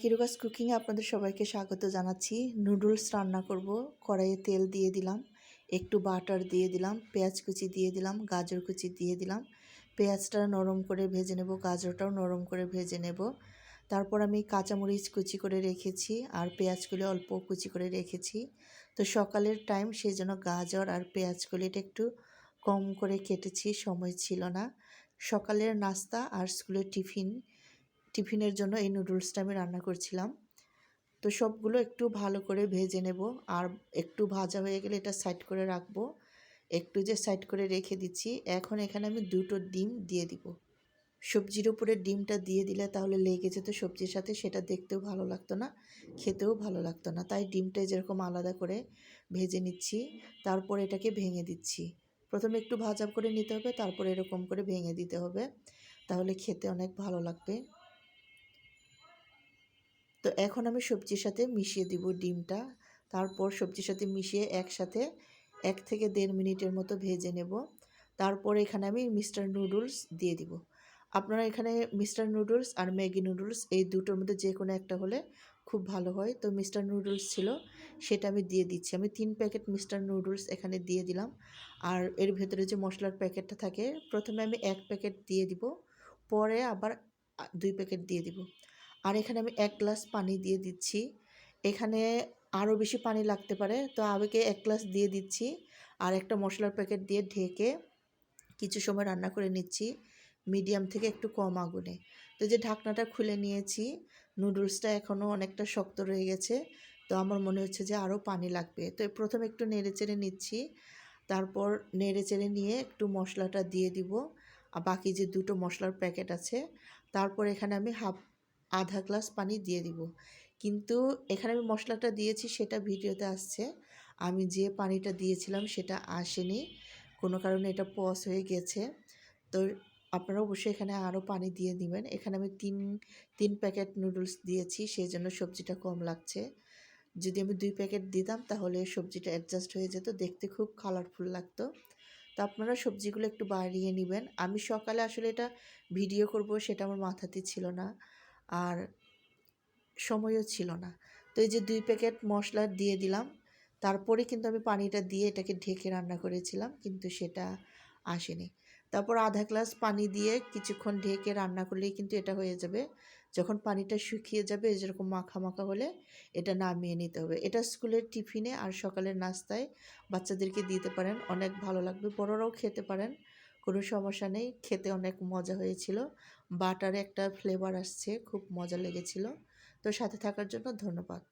কিরুকাস কুকিংয়ে আপনাদের সবাইকে স্বাগত জানাচ্ছি। নুডলস রান্না করব। কড়াইয়ে তেল দিয়ে দিলাম, একটু বাটার দিয়ে দিলাম, পেঁয়াজ কুচি দিয়ে দিলাম, গাজর কুচি দিয়ে দিলাম। পেঁয়াজটা নরম করে ভেজে নেব, গাজরটাও নরম করে ভেজে নেব। তারপর আমি কাঁচামরিচ কুচি করে রেখেছি আর পেঁয়াজগুলি অল্প কুচি করে রেখেছি। তো সকালের টাইম সেই জন্য গাজর আর পেঁয়াজগুলিটা একটু কম করে কেটেছি, সময় ছিল না। সকালের নাস্তা আর স্কুলের টিফিন টিফিনের জন্য এই নুডলসটা আমি রান্না করছিলাম। তো সবগুলো একটু ভালো করে ভেজে নেব। আর একটু ভাজা হয়ে গেলে এটা সাইড করে রাখব। একটু যে সাইড করে রেখে দিচ্ছি, এখন এখানে আমি দুটো ডিম দিয়ে দিব। সবজির উপরে ডিমটা দিয়ে দিলে তাহলে লেগে যেত সবজির সাথে, সেটা দেখতেও ভালো লাগতো না, খেতেও ভালো লাগতো না। তাই ডিমটা যেরকম আলাদা করে ভেজে নিচ্ছি, তারপর এটাকে ভেঙে দিচ্ছি। প্রথমে একটু ভাজা করে নিতে হবে, তারপর এরকম করে ভেঙে দিতে হবে। তাহলে খেতে অনেক ভালো লাগবে। তো এখন আমি সবজির সাথে মিশিয়ে দিব ডিমটা। তারপর সবজির সাথে মিশিয়ে একসাথে এক থেকে দেড় মিনিটের মতো ভেজে নেব। তারপর এখানে আমি মিস্টার নুডলস দিয়ে দিব। আপনারা এখানে মিস্টার নুডলস আর ম্যাগি নুডলস এই দুটোর মধ্যে যে কোনো একটা হলে খুব ভালো হয়। তো মিস্টার নুডলস ছিল, সেটা আমি দিয়ে দিচ্ছি। আমি তিন প্যাকেট মিস্টার নুডলস এখানে দিয়ে দিলাম। আর এর ভেতরে যে মশলার প্যাকেটটা থাকে, প্রথমে আমি এক প্যাকেট দিয়ে দিব, পরে আবার দুই প্যাকেট দিয়ে দিব। আর এখানে আমি এক গ্লাস পানি দিয়ে দিচ্ছি। এখানে আরও বেশি পানি লাগতে পারে। তো আবেগে এক গ্লাস দিয়ে দিচ্ছি আর একটা মশলার প্যাকেট দিয়ে ঢেকে কিছু সময় রান্না করে নিচ্ছি মিডিয়াম থেকে একটু কম আগুনে। তো যে ঢাকনাটা খুলে নিয়েছি, নুডলসটা এখনও অনেকটা শক্ত রয়ে গেছে। তো আমার মনে হচ্ছে যে আরও পানি লাগবে। তো প্রথমে একটু নেড়ে চেড়ে নিচ্ছি, তারপর নেড়ে চেড়ে নিয়ে একটু মশলাটা দিয়ে দিব। আর বাকি যে দুটো মশলার প্যাকেট আছে, তারপর এখানে আমি হাফ আধা গ্লাস পানি দিয়ে দিব। কিন্তু এখানে আমি মশলাটা দিয়েছি, সেটা ভিডিওতে আসছে। আমি যে পানিটা দিয়েছিলাম, সেটা আসেনি। কোনো কারণে এটা পস হয়ে গেছে। তো আপনারা অবশ্যই এখানে আরও পানি দিয়ে দিবেন। এখানে আমি তিন তিন প্যাকেট নুডলস দিয়েছি, সেই জন্য সবজিটা কম লাগছে। যদি আমি দুই প্যাকেট দিতাম, তাহলে সবজিটা অ্যাডজাস্ট হয়ে যেত, দেখতে খুব কালারফুল লাগতো। তো আপনারা সবজিগুলো একটু বাড়িয়ে নেবেন। আমি সকালে আসলে এটা ভিডিও করব, সেটা আমার মাথাতে ছিল না। আর সময়ও ছিল না। তো এই যে দুই প্যাকেট মশলা দিয়ে দিলাম। তারপরে কিন্তু আমি পানিটা দিয়ে এটাকে ঢেকে রান্না করেছিলাম, কিন্তু সেটা আসেনি। তারপর আধা গ্লাস পানি দিয়ে কিছুক্ষণ ঢেকে রান্না করলেই কিন্তু এটা হয়ে যাবে। যখন পানিটা শুকিয়ে যাবে যেরকম মাখা মাখা হলে এটা নামিয়ে নিতে হবে। এটা স্কুলের টিফিনে আর সকালের নাস্তায় বাচ্চাদেরকে দিতে পারেন। অনেক ভালো লাগবে। বড়রাও খেতে পারেন। কোনো সমস্যা নেই। খেতে অনেক মজা হয়েছিল। বাটারে একটা ফ্লেভার আসছে, খুব মজা লেগেছিল। তো সাথে থাকার জন্য ধন্যবাদ।